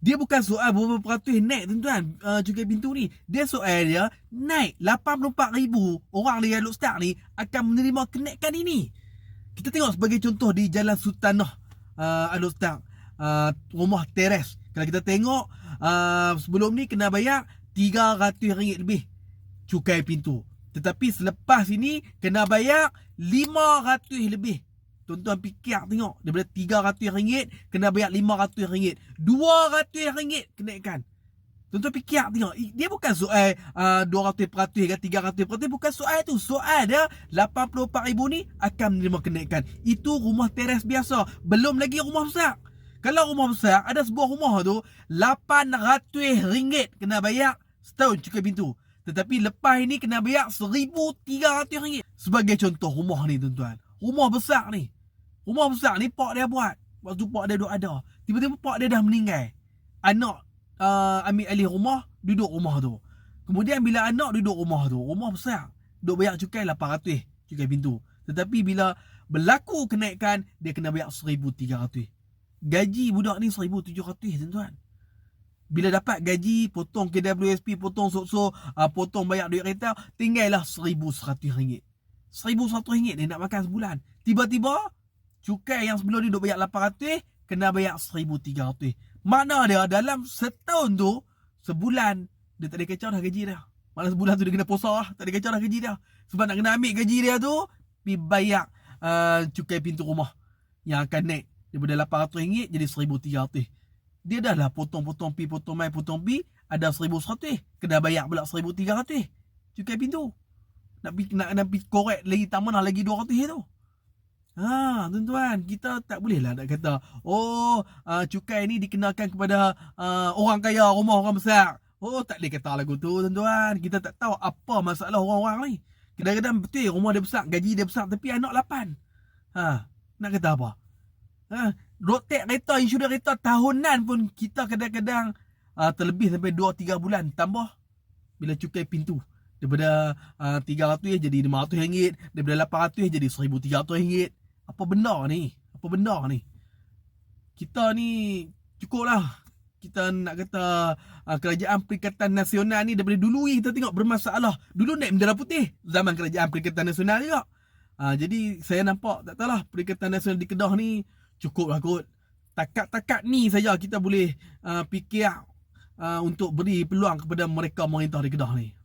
Dia bukan soal berapa peratus naik tuan-tuan uh, cukai pintu ni. Dia soal dia naik 84,000 orang Alok Start ni akan menerima kenaikan ini. Kita tengok sebagai contoh di Jalan Sultanah uh, Alok Start. Uh, rumah teres. Kalau kita tengok uh, sebelum ni kena bayar RM300 lebih cukai pintu. Tetapi selepas ini kena bayar RM500 lebih. Tuan-tuan fikir tengok daripada RM300 kena bayar RM500. RM200 kenaikan. Tuan-tuan fikir tengok dia bukan soal uh, 200% ke 300% bukan soal tu. Soal dia 84,000 ni akan menerima kenaikan. Itu rumah teres biasa. Belum lagi rumah besar. Kalau rumah besar ada sebuah rumah tu RM800 kena bayar setahun cukai pintu. Tetapi lepas ini kena bayar RM1,300 Sebagai contoh rumah ni tuan-tuan Rumah besar ni Rumah besar ni pak dia buat. Waktu pak dia duduk ada. Tiba-tiba pak dia dah meninggal. Anak uh, ambil alih rumah Duduk rumah tu. Kemudian bila anak duduk rumah tu Rumah besar. Duduk bayar cukai RM800 Cukai pintu. Tetapi bila berlaku kenaikan Dia kena bayar RM1,300 Gaji budak ni RM1,700 tuan-tuan. Bila dapat gaji, potong KWSP, potong sok-sok, uh, potong bayar duit kereta, tinggallah RM1,100. RM1,100 dia nak makan sebulan. Tiba-tiba, cukai yang sebelum ni duk bayar RM800, kena bayar RM1,300. Mana dia dalam setahun tu, sebulan, dia tak ada kacau dah gaji dia. Malah sebulan tu dia kena posa lah, tak ada kacau dah gaji dia. Sebab nak kena ambil gaji dia tu, pergi bayar uh, cukai pintu rumah. Yang akan naik daripada RM800 jadi RM1,300 dia dah lah potong-potong pi, potong mai, potong pi, ada RM1,100. Kena bayar pula RM1,300. Cukai pintu. Nak pi, nak, nak pi korek lagi tambah lah lagi RM200 tu. Ha, tuan-tuan, kita tak boleh lah nak kata, oh, uh, cukai ni dikenakan kepada uh, orang kaya, rumah orang besar. Oh, tak boleh kata lagu tu, tuan-tuan. Kita tak tahu apa masalah orang-orang ni. Kadang-kadang betul rumah dia besar, gaji dia besar, tapi anak lapan. Ha, nak kata apa? Ha, rotek kereta, insurans kereta tahunan pun kita kadang-kadang uh, terlebih sampai 2-3 bulan tambah bila cukai pintu. Daripada uh, RM300 jadi RM500, daripada RM800 jadi RM1,300. Apa benda ni? Apa benda ni? Kita ni cukup lah. Kita nak kata uh, kerajaan Perikatan Nasional ni daripada dulu kita tengok bermasalah. Dulu naik bendera putih zaman kerajaan Perikatan Nasional juga. Uh, jadi saya nampak tak tahulah Perikatan Nasional di Kedah ni cukup lah kot. Takat-takat ni saja kita boleh uh, fikir uh, untuk beri peluang kepada mereka merintah di Kedah ni.